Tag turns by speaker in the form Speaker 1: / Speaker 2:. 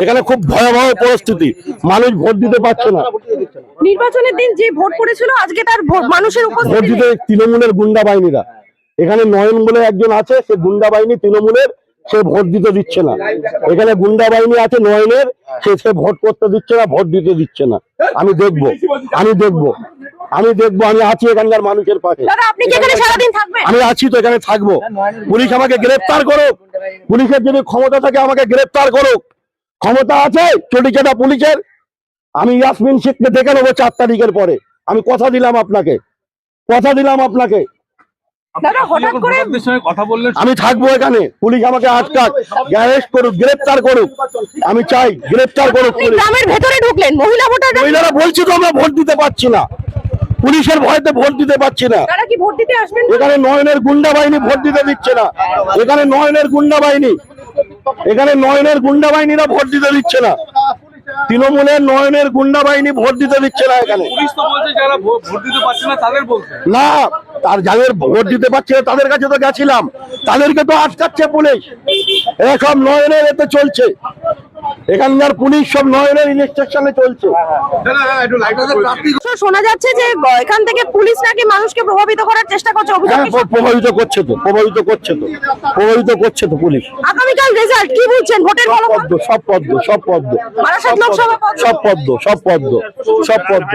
Speaker 1: এখানে খুব ভয়াবহ পরিস্থিতি। মানুষ ভোট দিতে পারছে না।
Speaker 2: নির্বাচনের দিন যে ভোট পড়েছিল আজকে তার ভোট- মানুষের
Speaker 1: ভোট দিতে তৃণমূলের গুন্ডা বাহিনীরা। এখানে নয়ন বলে একজন আছে সে গুন্ডা বাহিনী তৃণমূলের সে ভোট দিতে দিচ্ছে না। এখানে গুন্ডা বাহিনী আছে নয়নের সে সে ভোট করতে দিচ্ছে না ভোট দিতে দিচ্ছে না। আমি দেখব আমি দেখব আমি দেখব আমি আছি এখানকার মানুষের পাশে। আমি আছি তো এখানে থাকব। পুলিশ আমাকে গ্রেফতার করুক। পুলিশের যদি ক্ষমতা থাকে আমাকে গ্রেফতার করুক। ক্ষমতা আছে চটিচাটা পুলিশের। আমি ইয়াসমিন শেখকে দেখে নেব চার তারিখের পরে। আমি কথা দিলাম আপনাকে। কথা দিলাম আপনাকে। আমি থাকব এখানে। পুলিশ আমাকে আটকাক। অ্যারেস্ট করুক গ্রেফতার করুক। আমি চাই গ্রেফতার করুক
Speaker 2: গ্রামের ভেতরে ঢুকলেন। মহিলা ভোটার
Speaker 1: মহিলারা বলছি তো আমরা ভোট দিতে পারছি না। পুলিশের ভয়তে ভোট দিতে পারছি না।
Speaker 2: তারা কি ভোট দিতে আসবেন
Speaker 1: এখানে নয়নের গুন্ডা বাহিনী ভোট দিতে দিচ্ছে না। এখানে নয়নের গুন্ডা বাহিনী। এখানে নয়নের গুন্ডা বাহিনীরা ভোট দিতে দিচ্ছে না। তৃণমূলের নয়নের গুন্ডা বাহিনী ভোট দিতে দিচ্ছে না এখানে।
Speaker 3: না তাদের বলছে।
Speaker 1: না তার যাদের ভোট দিতে পারছে না, তাদের কাছে তো গেছিলাম। তাদেরকে তো আটকাচ্ছে পুলিশ। এরকম নয়নের এতে চলছে। এখানকার পুলিশ সব নয়নের ইনস্ট্রাকশনে চলছে।
Speaker 2: শোনা যাচ্ছে যে এখান থেকে পুলিশ নাকি মানুষকে প্রভাবিত করার চেষ্টা করছে
Speaker 1: হ্যাঁ প্রভাবিত করছে তো প্রভাবিত করছে তো প্রভাবিত করছে তো পুলিশ।
Speaker 2: আগামীকাল রেজাল্ট কি বলছেন? ভোটের
Speaker 1: পদ্ম সব পদ্ম সব
Speaker 2: পদ্ম।
Speaker 1: সব পদ্ম সব পদ্ম সব পদ্ম।